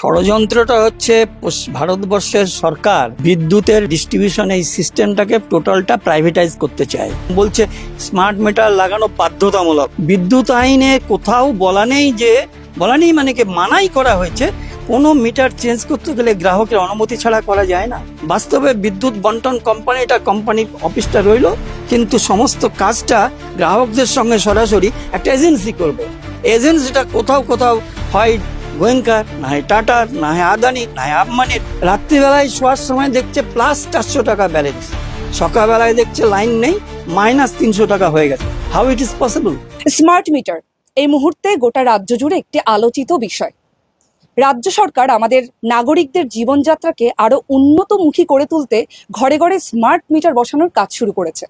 ষড়যন্ত্রটা হচ্ছে ভারতবর্ষের সরকার বিদ্যুতের ডিস্ট্রিবিউশন এই সিস্টেমটাকে টোটালটা প্রাইভেটাইজ করতে চায়। বলছে স্মার্ট মিটার লাগানো বাধ্যতামূলক। বিদ্যুৎ আইনে কোথাও বলা নেই যে, বলা নেই মানে কি মানাই করা হয়েছে। কোনো মিটার চেঞ্জ করতে গেলে গ্রাহকের অনুমতি ছাড়া করা যায় না। বাস্তবে বিদ্যুৎ বন্টন কোম্পানিটা কোম্পানির অফিসটা রইল, কিন্তু সমস্ত কাজটা গ্রাহকদের সঙ্গে সরাসরি একটা এজেন্সি করবে। এজেন্সিটা কোথাও কোথাও হয় গোয়েঙ্কার, না হয় টাটার, না হয় আদানি, না হয় আম্বানির রাত্রিবেলায় শোয়ার সময় দেখছে প্লাস চারশো টাকা ব্যালেন্স সকালবেলায় দেখছে লাইন নেই মাইনাস তিনশো টাকা হয়ে গেছে। How it is possible smart meter এই মুহূর্তে গোটা রাজ্য জুড়ে একটি আলোচিত বিষয়। রাজ্য সরকার আমাদের নাগরিকদের জীবনযাত্রাকে আরও উন্নতমুখী করে তুলতে ঘরে ঘরে স্মার্ট মিটার বসানোর কাজ শুরু করেছে।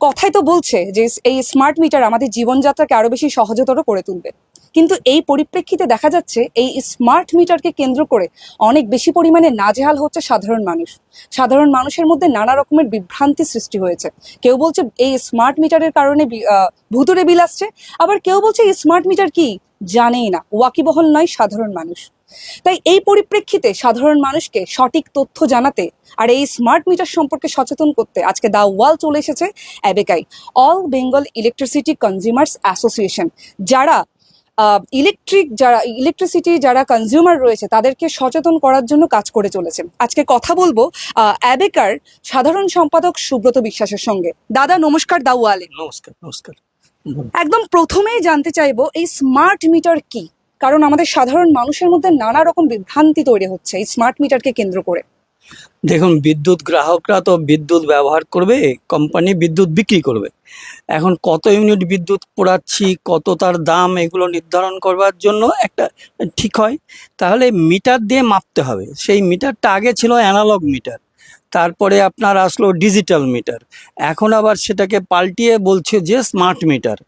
কথাই তো বলছে যে এই স্মার্ট মিটার আমাদের জীবনযাত্রাকে আরও বেশি সহজতর করে তুলবে। কিন্তু এই পরিপ্রেক্ষিতে দেখা যাচ্ছে এই স্মার্ট মিটারকে কেন্দ্র করে অনেক বেশি পরিমাণে নাজেহাল হচ্ছে সাধারণ মানুষ। সাধারণ মানুষের মধ্যে নানা রকমের বিভ্রান্তি সৃষ্টি হয়েছে। কেউ বলছে এই স্মার্ট মিটারের কারণে ভুতুরে বিল আসছে। আবার কেউ বলছে এই স্মার্ট মিটার কি? জানেই না। ওয়াকিবহল নয় সাধারণ মানুষ। তাই এই পরিপ্রেক্ষিতে সাধারণ মানুষকে সঠিক তথ্য জানাতে আর এই স্মার্ট মিটার সম্পর্কে সচেতন করতে আজকে দা ওয়াল চলে এসেছে অ্যাবেকাই। All Bengal electricity consumers association যারা ইলেকট্রিক যারা ইলেকট্রিসিটি যারা কনজিউমার রয়েছে তাদেরকে সচেতন করার জন্য কাজ করে চলেছে। আজকে কথা বলব অ্যাবেকার সাধারণ সম্পাদক সুব্রত বিশ্বাসের সঙ্গে। দাদা নমস্কার দা ওয়ালে নমস্কার নমস্কার। একদম প্রথমেই জানতে চাইব এই স্মার্ট মিটার কি? কারণ আমাদের সাধারণ মানুষের মধ্যে নানা রকম বিভ্রান্তি তৈরি হচ্ছে এই স্মার্ট মিটারকে কেন্দ্র করে। দেখুন, বিদ্যুৎ গ্রাহকরা তো বিদ্যুৎ ব্যবহার করবে কোম্পানি বিদ্যুৎ বিক্রি করবে। এখন কত ইউনিট বিদ্যুৎ পোড়াচ্ছি, কত তার দাম, এগুলো নির্ধারণ করবার জন্য একটা ঠিক হয়। তাহলে মিটার দিয়ে মাপতে হবে। সেই মিটারটা আগে ছিল অ্যানালগ মিটার তারপরে আপনার আসলো ডিজিটাল মিটার এখন আবার সেটাকে পাল্টিয়ে বলছে যে স্মার্ট মিটার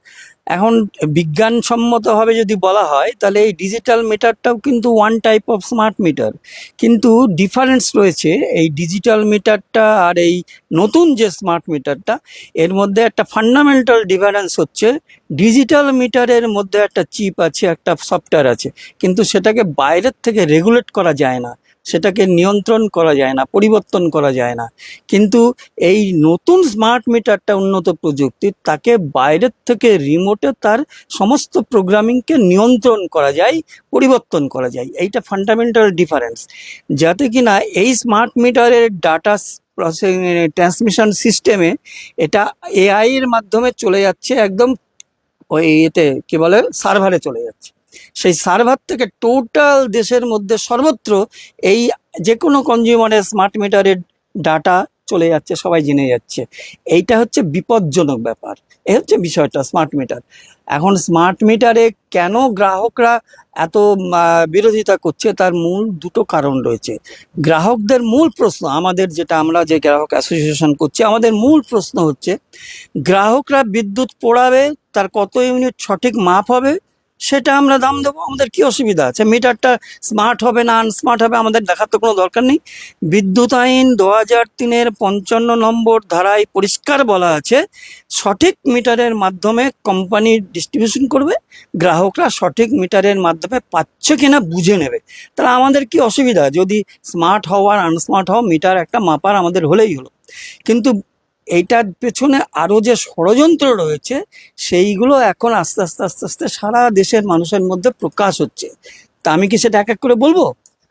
এখন বিজ্ঞানসম্মতভাবে যদি বলা হয়, তাহলে এই ডিজিটাল মিটারটাও কিন্তু one type of smart meter কিন্তু ডিফারেন্স রয়েছে এই ডিজিটাল মিটারটা আর এই নতুন যে স্মার্ট মিটারটা এর মধ্যে একটা ফান্ডামেন্টাল ডিফারেন্স হচ্ছে। ডিজিটাল মিটারের মধ্যে একটা চিপ আছে, একটা সফটওয়্যার আছে। কিন্তু সেটাকে বাইরের থেকে রেগুলেট করা যায় না। সেটাকে নিয়ন্ত্রণ করা যায় না, পরিবর্তন করা যায় না। কিন্তু এই নতুন স্মার্ট মিটারটা উন্নত প্রযুক্তির, তাকে বাইরের থেকে রিমোটে তার সমস্ত প্রোগ্রামিংকে নিয়ন্ত্রণ করা যায়, পরিবর্তন করা যায়। এইটা ফান্ডামেন্টাল ডিফারেন্স যাতে কিনা এই স্মার্ট মিটারের ডাটা ট্রান্সমিশন সিস্টেমে এটা এআই এর মাধ্যমে চলে যাচ্ছে, একদম ওই এতে কি বলে সার্ভারে চলে যাচ্ছে। সেই সার্ভার থেকে টোটাল দেশের মধ্যে সর্বত্র এই যে কোনো কনজিউমারের স্মার্ট মিটারের ডাটা চলে যাচ্ছে, সবাই জেনে যাচ্ছে। এইটা হচ্ছে বিপজ্জনক ব্যাপার। এ হচ্ছে বিষয়টা স্মার্ট মিটার এখন স্মার্ট মিটারে কেন গ্রাহকরা এত বিরোধিতা করছে তার মূল দুটো কারণ রয়েছে। গ্রাহকদের মূল প্রশ্ন, আমাদের যেটা আমরা যে গ্রাহক অ্যাসোসিয়েশন করছি, আমাদের মূল প্রশ্ন হচ্ছে, গ্রাহকরা বিদ্যুৎ পোড়াবে, তার কত ইউনিট সঠিক মাপ হবে? সেটা আমরা দাম দেবো, আমাদের কি অসুবিধা আছে? মিটারটা স্মার্ট হবে না আনস্মার্ট হবে, আমাদের দেখার তো কোনো দরকার নেই। বিদ্যুৎ আইন দু হাজার তিনের পঞ্চান্ন নম্বর ধারায় পরিষ্কার বলা আছে, সঠিক মিটারের মাধ্যমে কোম্পানি ডিস্ট্রিবিউশন করবে, গ্রাহকরা সঠিক মিটারের মাধ্যমে পাচ্ছে কিনা বুঝে নেবে। তাহলে আমাদের কি অসুবিধা? যদি স্মার্ট হওয়া আর আনস্মার্ট হওয়া, মিটার একটা মাপার আমাদের হলেই হলো। কিন্তু এইটার পেছনে আরও যে ষড়যন্ত্র রয়েছে, সেইগুলো এখন আস্তে আস্তে আস্তে আস্তে সারা দেশের মানুষের মধ্যে প্রকাশ হচ্ছে। তা আমি কি সেটা এক এক করে বলব?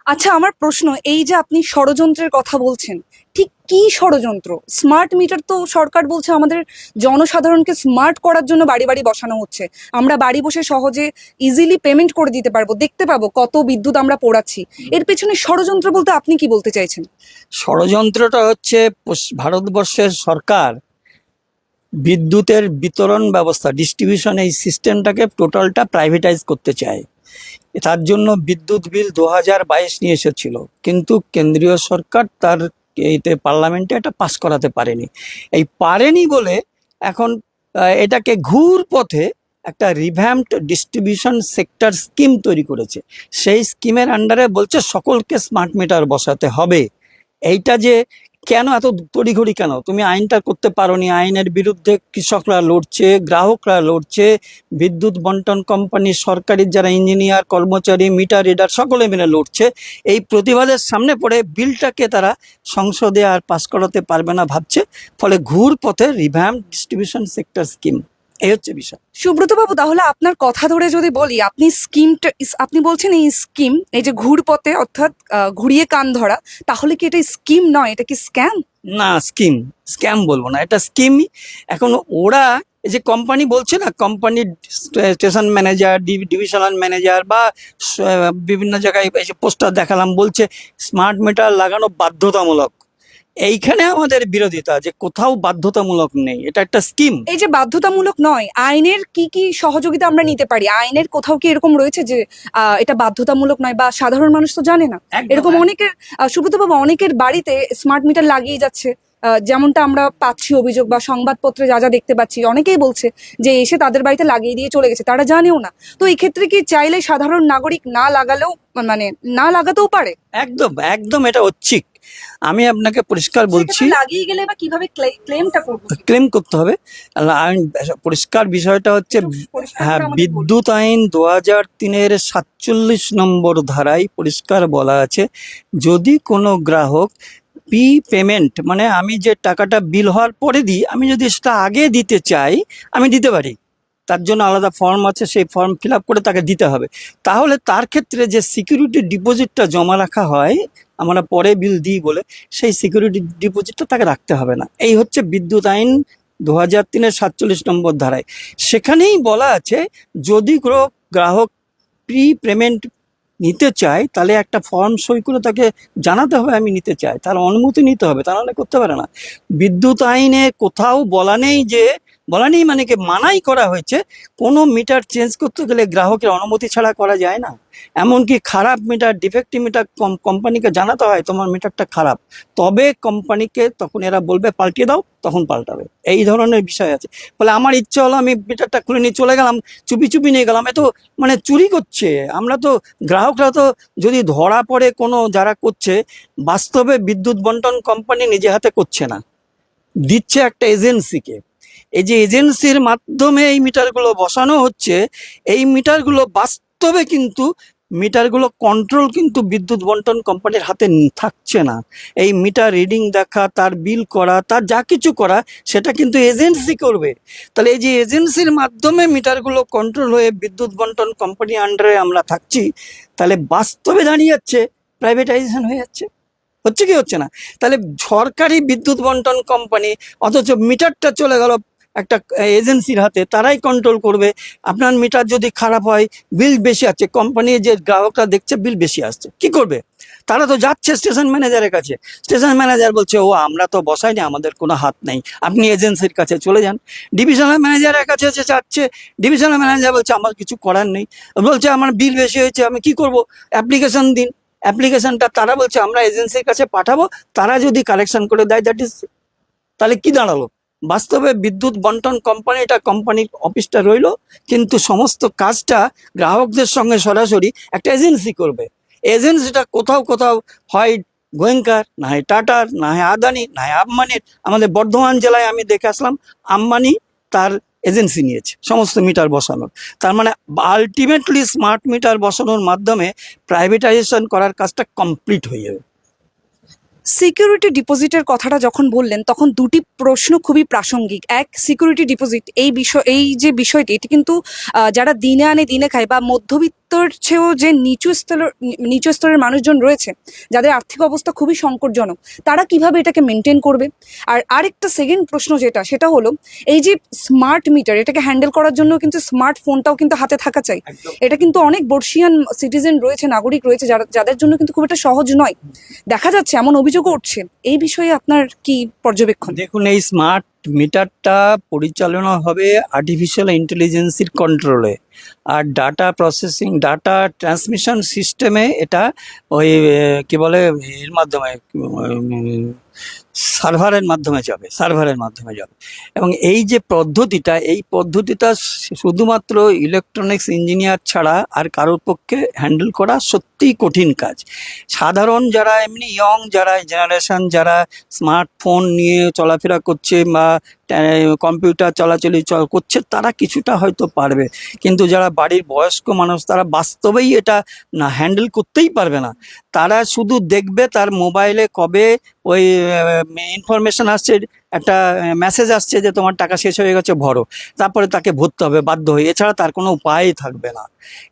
আচ্ছা আমার প্রশ্ন, এই যে আপনি ষড়যন্ত্রের কথা বলছেন, ঠিক কি ষড়যন্ত্র? স্মার্ট মিটার তো সরকার বলছে আমাদের জনসাধারণকে স্মার্ট করার জন্য বাড়ি বাড়ি বসানো হচ্ছে। আমরা বাড়ি বসে সহজে ইজিলি পেমেন্ট করে দিতে পারব, দেখতে পাবো কত বিদ্যুৎ আমরা পোড়াচ্ছি। এর পেছনে ষড়যন্ত্র বলতে আপনি কি বলতে চাইছেন? ষড়যন্ত্রটা হচ্ছে ভারতবর্ষের সরকার বিদ্যুতের বিতরণ ব্যবস্থা ডিস্ট্রিবিউশন এই সিস্টেমটাকে টোটালটা প্রাইভেটাইজ করতে চায়। তার জন্য বিদ্যুৎ বিল দু হাজার বাইশ নিয়ে এসেছিল। কিন্তু কেন্দ্রীয় সরকার তার এইতে পার্লামেন্টে এটা পাস করাতে পারেনি। এই পারেনি বলে এখন এটাকে ঘুর পথে একটা রিভ্যাম্পড ডিস্ট্রিবিউশন সেক্টর স্কিম তৈরি করেছে। সেই স্কিমের আন্ডারে বলছে, সকলকে স্মার্ট মিটার বসাতে হবে। এইটা যে কেন এত তড়িঘড়ি কেন? তুমি আইনটা করতে পারোনি, আইনের বিরুদ্ধে কৃষকরা লড়ছে, গ্রাহকরা লড়ছে, বিদ্যুৎ বন্টন কোম্পানি, সরকারি যারা ইঞ্জিনিয়ার, কর্মচারী, মিটার রিডার সকলে মিলে লড়ছে। এই প্রতিবাদের সামনে পড়ে বিলটাকে তারা সংসদে আর পাশ করাতে পারবে না ভাবছে। ফলে ঘুর পথে রিভ্যাম ডিস্ট্রিবিউশন সেক্টর স্কিম এই হচ্ছে বিষয়। সুব্রত বাবু তাহলে আপনার কথা ধরে যদি বলি আপনি স্কিমটা আপনি বলছেন এই স্কিম এই যে ঘুরপথে অর্থাৎ ঘুরিয়ে কান ধরা তাহলে কি এটা স্কিম নয়? এটা কি স্ক্যাম না স্কিম স্ক্যাম বলব না। এটা স্কিমই এখন ওরা এই যে কোম্পানি বলছে না কোম্পানির স্টেশন ম্যানেজার ডিভিশনাল ম্যানেজার বা বিভিন্ন জায়গায় এসে পোস্টার দেখালাম বলছে স্মার্ট মিটার লাগানো বাধ্যতামূলক। এইখানে আমাদের বিরোধিতা যে কোথাও বাধ্যতামূলক নেই এটা একটা স্কিম এই যে বাধ্যতামূলক নয় আইনের কি কি সহযোগিতা আমরা নিতে পারি? আইনের কোথাও কি এরকম রয়েছে যে এটা বাধ্যতামূলক নয় বা সাধারণ মানুষ তো জানে না? এরকম অনেকের সুব্রত বাবু অনেকের বাড়িতে স্মার্ট মিটার লাগিয়ে যাচ্ছে। যেমনটা আমরা পাচ্ছি অভিযোগ বা সংবাদপত্রে যা যা দেখতে পাচ্ছি অনেকেই বলছে যে এসে তাদের বাড়িতে লাগিয়ে দিয়ে চলে গেছে তারা জানেও না। তো এই ক্ষেত্রে কি চাইলে সাধারণ নাগরিক না লাগালেও মানে না লাগাতেও পারে? একদম একদম এটা ঐচ্ছিক। আমি আপনাকে পরিষ্কার বলছি। লাগিয়ে গেলে বা কীভাবে ক্লেমটা করব? ক্লেম করতে হবে। আইন পরিষ্কার বিষয়টা হচ্ছে হ্যাঁ। বিদ্যুৎ আইন দু হাজার তিনের সাতচল্লিশ নম্বর ধারায় পরিষ্কার বলা আছে যদি কোনো গ্রাহক পি পেমেন্ট মানে আমি যে টাকাটা বিল হওয়ার পরে দিই আমি যদি সেটা আগে দিতে চাই আমি দিতে পারি। তার জন্য আলাদা ফর্ম আছে সেই ফর্ম ফিল আপ করে তাকে দিতে হবে। তাহলে তার ক্ষেত্রে যে সিকিউরিটি ডিপোজিটটা জমা রাখা হয় আমরা পরে বিল দিই বলে সেই সিকিউরিটি ডিপোজিটটা তাকে রাখতে হবে না। এই হচ্ছে বিদ্যুৎ আইন দু হাজার তিনের সাতচল্লিশ নম্বর ধারায়। সেখানেই বলা আছে, যদি কোনো গ্রাহক প্রি পেমেন্ট নিতে চায়, তাহলে একটা ফর্ম সই করে তাকে জানাতে হবে, আমি নিতে চাই। তার অনুমতি নিতে হবে, তা নাহলে করতে পারে না। বিদ্যুৎ আইনে কোথাও বলা নেই যে বলা নেই মানে কি মানাই করা হয়েছে। কোনো মিটার চেঞ্জ করতে গেলে গ্রাহকের অনুমতি ছাড়া করা যায় না। এমনকি খারাপ মিটার ডিফেক্টিভ মিটার কোম্পানিকে জানাতে হয়, তোমার মিটারটা খারাপ। তবে কোম্পানিকে তখন এরা বলবে, পাল্টিয়ে দাও, তখন পাল্টাবে। এই ধরনের বিষয় আছে। ফলে আমার ইচ্ছে হলো আমি মিটারটা খুলে নিয়ে চলে গেলাম, চুপি চুপি নিয়ে গেলাম। এ তো মানে চুরি করছে। আমরা তো, গ্রাহকরা তো যদি ধরা পড়ে কোনো যারা করছে, বাস্তবে বিদ্যুৎ বন্টন কোম্পানি নিজে হাতে করছে না। দিচ্ছে একটা এজেন্সিকে এই যে এজেন্সির মাধ্যমে এই মিটারগুলো বসানো হচ্ছে, এই মিটারগুলো বাস্তবে কিন্তু মিটারগুলো কন্ট্রোল কিন্তু বিদ্যুৎ বন্টন কোম্পানির হাতে থাকছে না। এই মিটার রিডিং দেখা, তার বিল করা, তার যা কিছু করা, সেটা কিন্তু এজেন্সি করবে। তাহলে এই যে এজেন্সির মাধ্যমে মিটারগুলো কন্ট্রোল হয়ে বিদ্যুৎ বন্টন কোম্পানি আন্ডারে আমরা থাকছি, তাহলে বাস্তবে দাঁড়িয়ে যাচ্ছে প্রাইভেটাইজেশন হয়ে যাচ্ছে। হচ্ছে কি হচ্ছে না? তাহলে সরকারি বিদ্যুৎ বন্টন কোম্পানি অথচ মিটারটা চলে গেল একটা এজেন্সির হাতে তারাই কন্ট্রোল করবে। আপনার মিটার যদি খারাপ হয় বিল বেশি আছে কোম্পানি যে গ্রাহকরা দেখছে বিল বেশি আসছে, কি করবে? তারা তো যাচ্ছে স্টেশন ম্যানেজারের কাছে। স্টেশন ম্যানেজার বলছে, ও, আমরা তো বসাইনি, আমাদের কোনো হাত নেই। আপনি এজেন্সির কাছে চলে যান। ডিভিশনাল ম্যানেজারের কাছে এসে যাচ্ছে। ডিভিশনাল ম্যানেজার বলছে, আমার কিছু করার নেই। বলছে, আমার বিল বেশি হয়েছে, আমি কি করব? অ্যাপ্লিকেশন দিন। অ্যাপ্লিকেশনটা তারা বলছে, আমরা এজেন্সির কাছে পাঠাবো, তারা যদি কালেকশন করে দেয় দ্যাট ইজ তাহলে কি দাঁড়াল? বাস্তবে বিদ্যুৎ বন্টন কোম্পানিটা কোম্পানির অফিসটা রইল, কিন্তু সমস্ত কাজটা গ্রাহকদের সঙ্গে সরাসরি একটা এজেন্সি করবে। এজেন্সিটা কোথাও কোথাও হয় গোয়েঙ্কার, না হয় টাটার না হয় আদানি, না হয় আম্বানির। আমাদের বর্ধমান জেলায় আমি দেখে আসলাম, আম্বানি তার এজেন্সি নিয়েছে, সমস্ত মিটার বসানোর। তার মানে আলটিমেটলি স্মার্ট মিটার বসানোর মাধ্যমে প্রাইভেটাইজেশন করার কাজটা কমপ্লিট হয়ে যাবে। সিকিউরিটি ডিপোজিটের কথাটা যখন বললেন, তখন দুটি প্রশ্ন খুবই প্রাসঙ্গিক। এক, সিকিউরিটি ডিপোজিট, এই বিষয়, এই যে বিষয়টি, এটি কিন্তু যারা দিনে আনে, দিনে খায় বা মধ্যবিত্তর চেয়েও যে নিচু স্তরের নিচু স্তরের মানুষজন রয়েছে যাদের আর্থিক অবস্থা খুবই সংকটজনক তারা কীভাবে এটাকে মেনটেন করবে? আর আরেকটা সেকেন্ড প্রশ্ন যেটা সেটা হলো এই যে স্মার্ট মিটার এটাকে হ্যান্ডেল করার জন্য কিন্তু স্মার্ট ফোনটাও কিন্তু হাতে থাকা চাই। এটা কিন্তু অনেক বর্ষিয়ান সিটিজেন রয়েছে নাগরিক রয়েছে যারা যাদের জন্য কিন্তু খুব একটা সহজ নয়। দেখা যাচ্ছে এমন অভিযোগও উঠছে। এই বিষয়ে আপনার কি পর্যবেক্ষণ? দেখুন এই স্মার্ট মিটারটা পরিচালনা হবে আর্টিফিশিয়াল ইন্টেলিজেন্সির কন্ট্রোলে আর ডাটা প্রসেসিং ডাটা ট্রান্সমিশন সিস্টেমে এটা ওই কী বলে, এর মাধ্যমে সার্ভারের মাধ্যমে যাবে, সার্ভারের মাধ্যমে যাবে। এবং এই যে পদ্ধতিটা, এই পদ্ধতিটা শুধুমাত্র ইলেকট্রনিক্স ইঞ্জিনিয়ার ছাড়া আর কারোর পক্ষে হ্যান্ডেল করা সত্যিই কঠিন কাজ। সাধারণ যারা এমনি ইয়ং যারা জেনারেশন যারা স্মার্টফোন নিয়ে চলাফেরা করছে বা কম্পিউটার চলাচলি করছে, তারা কিছুটা হয়তো পারবে। কিন্তু যারা বাড়ির বয়স্ক মানুষ, তারা বাস্তবেই এটা না হ্যান্ডেল করতেই পারবে না। তারা শুধু দেখবে তার মোবাইলে কবে ওই ইনফরমেশন আসছে, একটা মেসেজ আসছে যে তোমার টাকা শেষ হয়ে গেছে, ভরো। তারপরে তাকে ভরতে হবে, বাধ্য হয়ে। এছাড়া তার কোনো উপায় থাকবে না।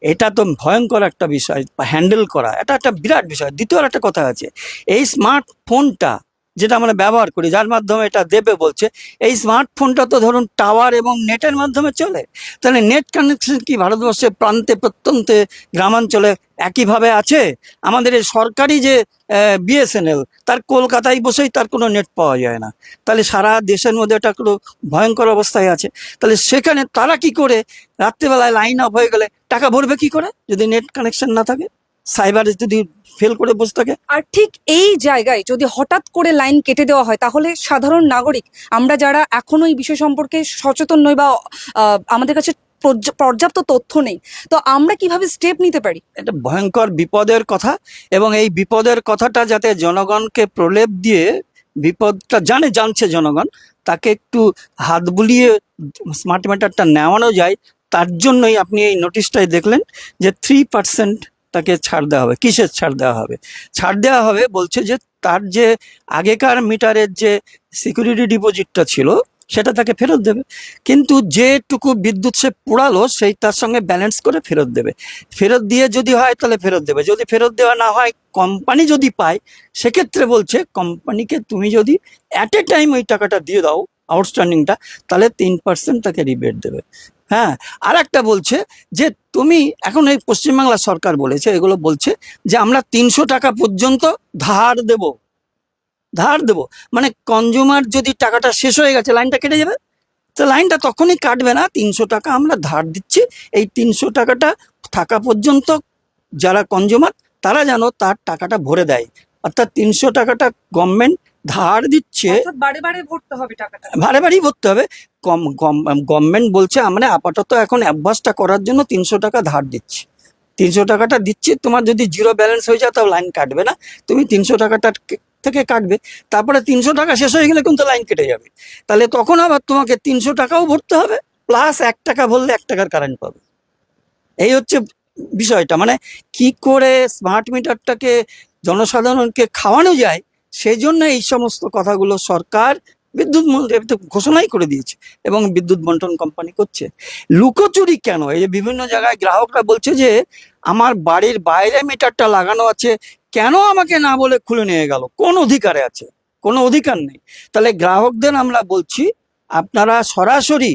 এটা তো ভয়ঙ্কর একটা বিষয় হ্যান্ডেল করা। এটা একটা বিরাট বিষয়। দ্বিতীয় একটা কথা আছে, এই স্মার্টফোনটা যেটা আমরা ব্যবহার করি, যার মাধ্যমে এটা দেবে বলছে। এই স্মার্টফোনটা তো ধরুন টাওয়ার এবং নেটের মাধ্যমে চলে। তাহলে নেট কানেকশন কি ভারতবর্ষের প্রান্তে প্রত্যন্তে গ্রামাঞ্চলে একইভাবে আছে? আমাদের এই সরকারি যে বিএসএনএল তার কলকাতায় বসেই তার কোনো নেট পাওয়া যায় না। তাহলে সারা দেশের মধ্যে এটা কোনো ভয়ঙ্কর অবস্থায় আছে। তাহলে সেখানে তারা কি করে? রাত্রিবেলায় লাইন অফ হয়ে গেলে টাকা ভরবে কি করে? যদি নেট কানেকশন না থাকে? সাইবারে যদি ফেল করে বসে থাকে? আর ঠিক এই জায়গায় যদি হঠাৎ করে লাইন কেটে দেওয়া হয় তাহলে সাধারণ নাগরিক আমরা যারা এখনও এই বিষয় সম্পর্কে সচেতন নই বা আমাদের কাছে পর্যাপ্ত তথ্য নেই তো আমরা কীভাবে স্টেপ নিতে পারি? এটা ভয়ঙ্কর বিপদের কথা এবং এই বিপদের কথাটা যাতে জনগণকে প্রলেপ দিয়ে বিপদটা জানে জানছে জনগণ তাকে একটু হাত বুলিয়ে স্মার্ট মিটারটা নেওয়ানো যায় তার জন্যই আপনি এই নোটিশটাই দেখলেন যে থ্রি পার্সেন্ট তাকে ছাড় দেওয়া হবে। কিসের ছাড় দেওয়া হবে? ছাড় দেওয়া হবে বলছে যে তার যে আগেকার মিটারের যে সিকিউরিটি ডিপোজিটটা ছিল, সেটা তাকে ফেরত দেবে। কিন্তু যেটুকু বিদ্যুৎ সে পোড়ালো, সেই তার সঙ্গে ব্যালেন্স করে ফেরত দেবে। ফেরত দিয়ে যদি হয় তাহলে ফেরত দেবে। যদি ফেরত দেওয়া না হয় কোম্পানি যদি পায়, সেক্ষেত্রে বলছে কোম্পানিকে তুমি যদি অ্যাট এ টাইম ওই টাকাটা দিয়ে দাও আউটস্ট্যান্ডিংটা তাহলে তিন পার্সেন্ট তাকে রিবেট দেবে। হ্যাঁ আর একটা বলছে যে, তুমি এখন এই পশ্চিমবাংলা সরকার বলেছে, এগুলো বলছে যে, আমরা তিনশো টাকা পর্যন্ত ধার দেব। ধার দেব। মানে কনজিউমার যদি টাকাটা শেষ হয়ে গেছে লাইনটা কেটে যাবে? তো লাইনটা তখনই কাটবে না, তিনশো টাকা আমরা ধার দিচ্ছি। এই তিনশো টাকাটা থাকা পর্যন্ত যারা কনজিউমার তারা যেন তার টাকাটা ভরে দেয়। অর্থাৎ তিনশো টাকাটা গভর্নমেন্ট ধার দিচ্ছে। বারে বারে ভরতে হবে টাকাটা। ভাড়ে বাড়ি ভরতে হবে। কম গভর্নমেন্ট বলছে আমরা আপাতত এখন অভ্যাসটা করার জন্য তিনশো টাকা ধার দিচ্ছি। তিনশো টাকাটা দিচ্ছি তোমার যদি জিরো ব্যালেন্স হয়ে যায় তাও লাইন কাটবে না। তুমি তিনশো টাকাটা থেকে কাটবে। তারপরে তিনশো টাকা শেষ হয়ে গেলে কিন্তু লাইন কেটে যাবে। তাহলে তখন আবার তোমাকে তিনশো টাকাও ভরতে হবে প্লাস এক টাকা ভরলে এক টাকার কারেন্ট পাবে। এই হচ্ছে বিষয়টা। মানে কি করে স্মার্ট মিটারটাকে জনসাধারণকে খাওয়ানো যায় সেই জন্য এই সমস্ত কথাগুলো সরকার বিদ্যুৎ ঘোষণাই করে দিয়েছে এবং বিদ্যুৎ বন্টন কোম্পানি করছে। লুকোচুরি কেন? এই যে বিভিন্ন জায়গায় গ্রাহকরা বলছে যে, আমার বাড়ির বাইরে মিটারটা লাগানো আছে, কেন আমাকে না বলে খুলে নিয়ে গেল? কোন অধিকারে আছে? কোনো অধিকার নেই। তাহলে গ্রাহকদের আমরা বলছি, আপনারা সরাসরি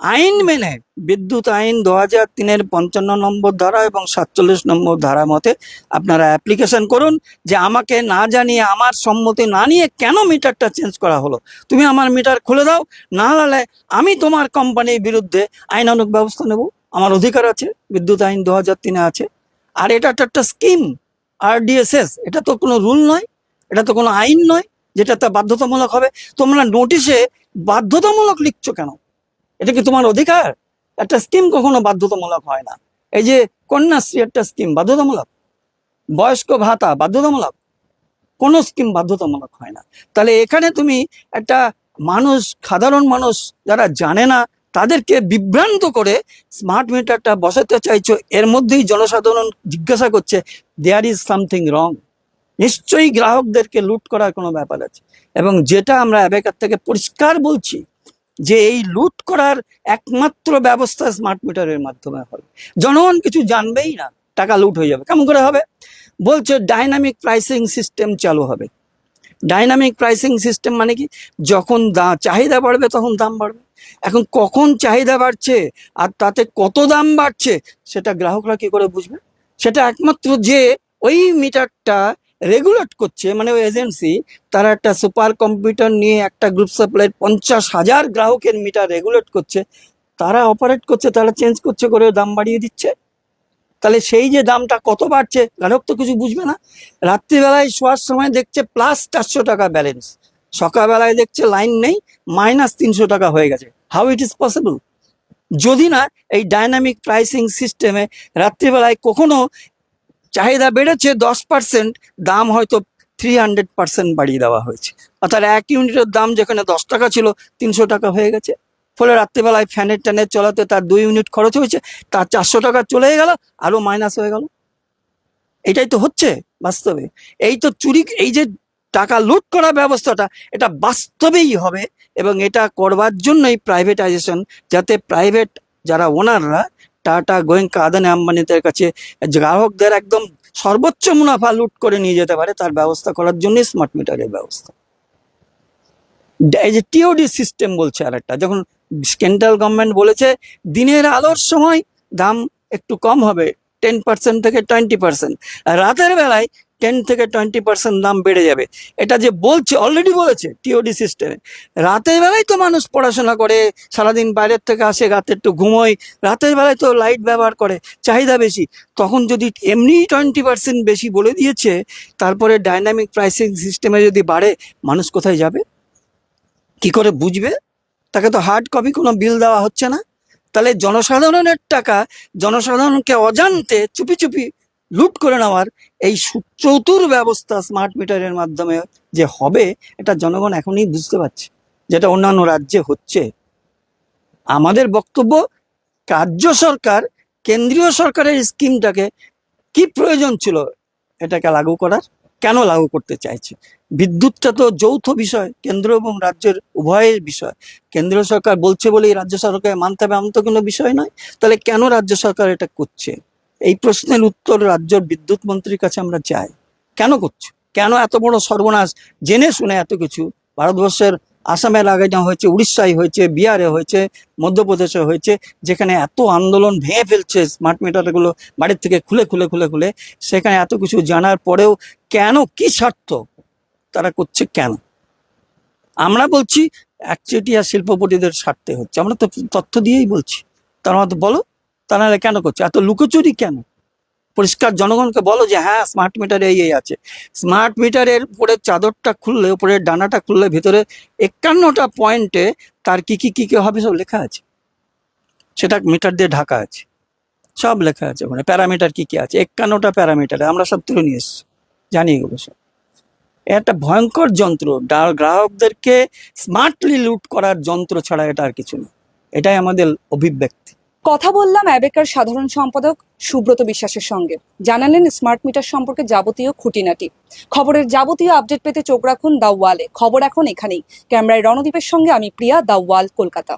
আইন মেনে বিদ্যুৎ আইন দু হাজার তিনের পঞ্চান্ন নম্বর ধারা এবং সাতচল্লিশ নম্বর ধারা মতে আপনারা অ্যাপ্লিকেশন করুন যে আমাকে না জানিয়ে, আমার সম্মতি না নিয়ে কেন মিটারটা চেঞ্জ করা হলো? তুমি আমার মিটার খুলে দাও, না হলে আমি তোমার কোম্পানির বিরুদ্ধে আইনানুক ব্যবস্থা নেব। আমার অধিকার আছে, বিদ্যুৎ আইন দু হাজার তিনে আছে। আর এটা একটা স্কিম আরডিএসএস এটা তো কোনো রুল নয়, এটা তো কোনো আইন নয়, যেটা তা বাধ্যতামূলক হবে। তোমরা নোটিশে বাধ্যতামূলক লিখছো কেন? এটা কি তোমার অধিকার? একটা স্কিম কখনো বাধ্যতামূলক হয় না। এই যে কন্যাশ্রী একটা স্কিম বাধ্যতামূলক। বয়স্ক ভাতা, বাধ্যতামূলক। কোনো স্কিম বাধ্যতামূলক হয় না। তাহলে এখানে তুমি একটা মানুষ, সাধারণ মানুষ যারা জানে না, তাদেরকে বিভ্রান্ত করে স্মার্ট মিটারটা বসাতে চাইছো, এর মধ্যেই জনসাধারণ জিজ্ঞাসা করছে দেয়ার ইজ সামথিং রং নিশ্চয়ই গ্রাহকদেরকে লুট করার কোনো ব্যাপার আছে। এবং যেটা আমরা অ্যাবেকার থেকে পরিষ্কার বলছি যে এই লুট করার একমাত্র ব্যবস্থা স্মার্ট মিটারের মাধ্যমে হবে। জনগণ কিছু জানবেই না, টাকা লুট হয়ে যাবে। কেমন করে হবে? বলছে ডাইনামিক প্রাইসিং সিস্টেম চালু হবে। ডাইনামিক প্রাইসিং সিস্টেম মানে কি? যখন দা- চাহিদা বাড়বে তখন দাম বাড়বে। এখন কখন চাহিদা বাড়ছে আর তাতে কত দাম বাড়ছে, সেটা গ্রাহকরা কি করে বুঝবে? সেটা একমাত্র যে ওই মিটারটা রেগুলেট করছে মানে ওই এজেন্সি তারা একটা সুপার কম্পিউটার নিয়ে একটা গ্রুপ সাপ্লাই পঞ্চাশ হাজার গ্রাহকের মিটার রেগুলেট করছে। তারা অপারেট করছে, তারা চেঞ্জ করছে করে দাম বাড়িয়ে দিচ্ছে। তাহলে সেই যে দামটা কত বাড়ছে, গ্রাহক তো কিছু বুঝবে না। রাত্রিবেলায় শোয়ার সময় দেখছে প্লাস চারশো টাকা ব্যালেন্স সকালবেলায় দেখছে লাইন নেই মাইনাস তিনশো টাকা হয়ে গেছে। হাউ ইট ইজ পসিবল যদি না, এই ডাইনামিক প্রাইসিং সিস্টেমে রাত্রিবেলায় কখনো চাহিদা বেড়েছে, দশ পার্সেন্ট দাম হয়তো থ্রি হান্ড্রেড পার্সেন্ট বাড়িয়ে দেওয়া হয়েছে। অর্থাৎ এক ইউনিটের দাম যেখানে দশ টাকা ছিল, তিনশো টাকা হয়ে গেছে। ফলে রাত্রিবেলায় ফ্যানের ট্যানের চলাতে তার দুই ইউনিট খরচ হয়েছে, তার চারশো টাকা চলে গেল, আরও মাইনাস হয়ে গেল। এটাই তো হচ্ছে বাস্তবে। এই তো চুরি, এই যে টাকা লুট করা ব্যবস্থাটা, এটা বাস্তবেই হবে এবং এটা করবার জন্যই প্রাইভেটাইজেশন যাতে প্রাইভেট যারা ওনাররা টাটা, গোয়েঙ্কা, আদানি আম্বানিদের কাছে গ্রাহকদের একদম সর্বোচ্চ মুনাফা লুট করে নিয়ে যেতে পারে তার ব্যবস্থা করার জন্য স্মার্ট মিটারের ব্যবস্থা। এই যে টিওডি সিস্টেম বলছে আর একটা যখন সেন্ট্রাল গভর্নমেন্ট বলেছে দিনের আলোর সময় দাম একটু কম হবে টেন পার্সেন্ট থেকে টোয়েন্টি পার্সেন্ট রাতের বেলায় টেন থেকে টোয়েন্টি পার্সেন্ট দাম বেড়ে যাবে। এটা যে বলছে অলরেডি বলেছে টিওডি সিস্টেমে রাতের বেলায় তো মানুষ পড়াশোনা করে, সারাদিন বাইরের থেকে আসে, রাতে একটু ঘুমোয়, রাতের বেলায় তো লাইট ব্যবহার করে, চাহিদা বেশি। তখন যদি এমনি টোয়েন্টি পার্সেন্ট বেশি বলে দিয়েছে, তারপরে ডাইনামিক প্রাইসিং সিস্টেমে যদি বাড়ে, মানুষ কোথায় যাবে? কি করে বুঝবে? তাকে তো হার্ড কপি কোনো বিল দেওয়া হচ্ছে না। তাহলে জনসাধারণের টাকা, জনসাধারণকে অজান্তে চুপি চুপি লুট করে নেওয়ার এই চতুর ব্যবস্থা স্মার্ট মিটারের মাধ্যমে যে হবে, এটা জনগণ এখনই বুঝতে পারছে যেটা অন্যান্য রাজ্যে হচ্ছে। আমাদের বক্তব্য, রাজ্য সরকার, কেন্দ্রীয় সরকারের স্কিমটাকে কি প্রয়োজন ছিল এটাকে লাগু করার, কেন লাগু করতে চাইছে? বিদ্যুৎটা তো যৌথ বিষয়, কেন্দ্র এবং রাজ্যের উভয়ের বিষয়। কেন্দ্রীয় সরকার বলছে বলেই রাজ্য সরকার মানতে হবে, এমন তো কোনো বিষয় নয়। তাহলে কেন রাজ্য সরকার এটা করছে? এই প্রশ্নের উত্তর রাজ্যের বিদ্যুৎ মন্ত্রীর কাছে আমরা চাই। কেন করছে? কেন এত বড় সর্বনাশ? জেনে শুনে এত কিছু। ভারতবর্ষের আসামে লাগানো হয়েছে, উড়িষ্যায় হয়েছে, বিহারে হয়েছে, মধ্যপ্রদেশে হয়েছে, যেখানে এত আন্দোলন ভেঙে ফেলছে স্মার্ট মিটারগুলো বাড়ির থেকে খুলে খুলে খুলে খুলে, সেখানে এত কিছু জানার পরেও কেন, কি স্বার্থ? তারা করছে কেন? আমরা বলছি, একচেটিয়া শিল্পপতিদের স্বার্থে হচ্ছে। আমরা তো তথ্য দিয়েই বলছি। তার মধ্যে বলো তা নাহলে কেন করছে? এত লুকোচুরি কেন? পরিষ্কার জনগণকে বলো যে হ্যাঁ স্মার্ট মিটার এই এই আছে। স্মার্ট মিটারের উপরে চাদরটা খুললে, উপরে ডানাটা খুললে ভিতরে একান্নটা পয়েন্টে তার কি কি কি কি হবে সব লেখা আছে। সেটা মিটার দিয়ে ঢাকা আছে। সব লেখা আছে ওখানে। প্যারামিটার কি কি আছে? একান্নটা প্যারামিটারে। আমরা সব তুলে নিয়ে এসেছি। জানি এগুলো সব। একটা ভয়ঙ্কর যন্ত্র। গ্রাহকদেরকে স্মার্টলি লুট করার যন্ত্র ছাড়া এটা আর কিছু না। এটাই আমাদের অভিব্যক্তি। কথা বললাম অ্যাবেকার সাধারণ সম্পাদক সুব্রত বিশ্বাসের সঙ্গে। জানালেন স্মার্ট মিটার সম্পর্কে যাবতীয় খুঁটিনাটি। খবরের যাবতীয় আপডেট পেতে চোখ রাখুন দা ওয়ালে খবর এখন এখানেই। ক্যামেরায় রণদীপের সঙ্গে আমি প্রিয়া দা ওয়াল কলকাতা।